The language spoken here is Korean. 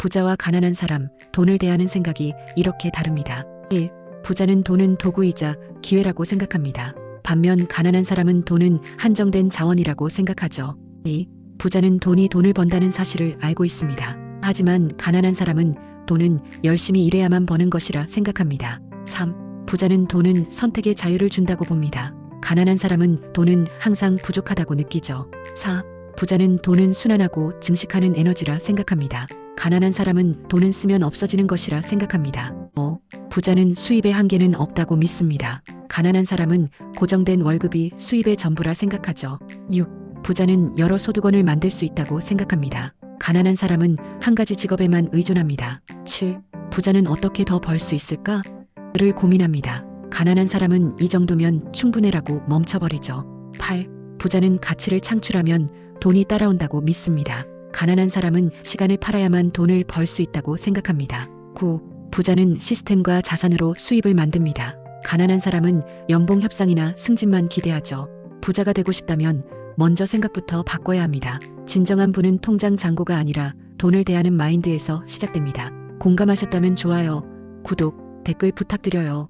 부자와 가난한 사람, 돈을 대하는 생각이 이렇게 다릅니다. 1. 부자는 돈은 도구이자 기회라고 생각합니다. 반면 가난한 사람은 돈은 한정된 자원이라고 생각하죠. 2. 부자는 돈이 돈을 번다는 사실을 알고 있습니다. 하지만 가난한 사람은 돈은 열심히 일해야만 버는 것이라 생각합니다. 3. 부자는 돈은 선택의 자유를 준다고 봅니다. 가난한 사람은 돈은 항상 부족하다고 느끼죠. 4. 부자는 돈은 순환하고 증식하는 에너지라 생각합니다. 가난한 사람은 돈은 쓰면 없어지는 것이라 생각합니다. 5. 부자는 수입의 한계는 없다고 믿습니다. 가난한 사람은 고정된 월급이 수입의 전부라 생각하죠. 6. 부자는 여러 소득원을 만들 수 있다고 생각합니다. 가난한 사람은 한 가지 직업에만 의존합니다. 7. 부자는 어떻게 더 벌 수 있을까? 를 고민합니다. 가난한 사람은 이 정도면 충분해라고 멈춰버리죠. 8. 부자는 가치를 창출하면 돈이 따라온다고 믿습니다. 가난한 사람은 시간을 팔아야만 돈을 벌 수 있다고 생각합니다. 9. 부자는 시스템과 자산으로 수입을 만듭니다. 가난한 사람은 연봉 협상이나 승진만 기대하죠. 부자가 되고 싶다면 먼저 생각부터 바꿔야 합니다. 진정한 부는 통장 잔고가 아니라 돈을 대하는 마인드에서 시작됩니다. 공감하셨다면 좋아요, 구독, 댓글 부탁드려요.